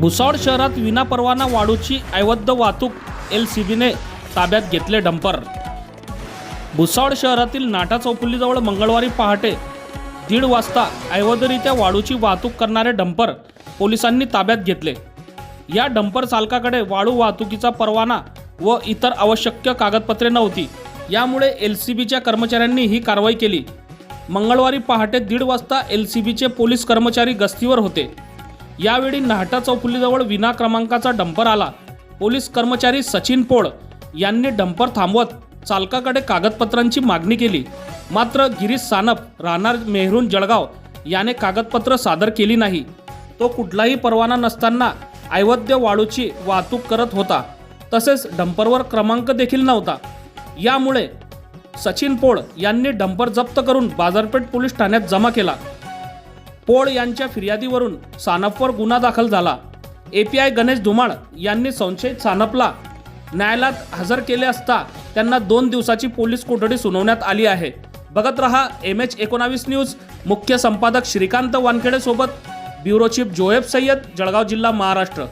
भुसावळ शहरात विनापरवाना वाळूची अवैध वाहतूक एल सी बीने ताब्यात घेतले डंपर. भुसावळ शहरातील नाटा चौफुलीजवळ मंगळवारी पहाटे दीड वाजता अवैधरित्या वाळूची वाहतूक करणारे डंपर पोलिसांनी ताब्यात घेतले. या डंपर चालकाकडे वाळू वाहतुकीचा परवाना व इतर आवश्यक कागदपत्रे नव्हती. यामुळे एल सी बीच्या कर्मचाऱ्यांनी ही कारवाई केली. मंगळवारी पहाटे दीड वाजता एल सी बीचे पोलीस कर्मचारी गस्तीवर होते. यावेळी नाहटा चौफुलीजवळ विना क्रमांकाचा डंपर आला. पोलीस कर्मचारी सचिन पोळ यांनी डंपर थांबवत चालकाकडे कागदपत्रांची मागणी केली. मात्र गिरीश सानप राहणार मेहरून जळगाव याने कागदपत्र सादर केली नाही. तो कुठलाही परवाना नसताना ऐवध्य वाळूची वाहतूक करत होता. तसेच डंपरवर क्रमांक देखील नव्हता. यामुळे सचिन पोळ यांनी डंपर जप्त करून बाजारपेठ पोलीस ठाण्यात जमा केला. पोळ यांच्या फिर्यादीवरून सानपवर गुन्हा दाखल झाला. एपीआय गणेश धुमाळ यांनी संशयित सानपला न्यायालयात हजर केले असता त्यांना दोन दिवसाची पोलीस कोठडी सुनावण्यात आली आहे. बघत रहा एम एच एकोणावीस न्यूज. मुख्य संपादक श्रीकांत वानखेडे सोबत ब्युरो चीफ जोएब सय्यद जळगाव जिल्हा महाराष्ट्र.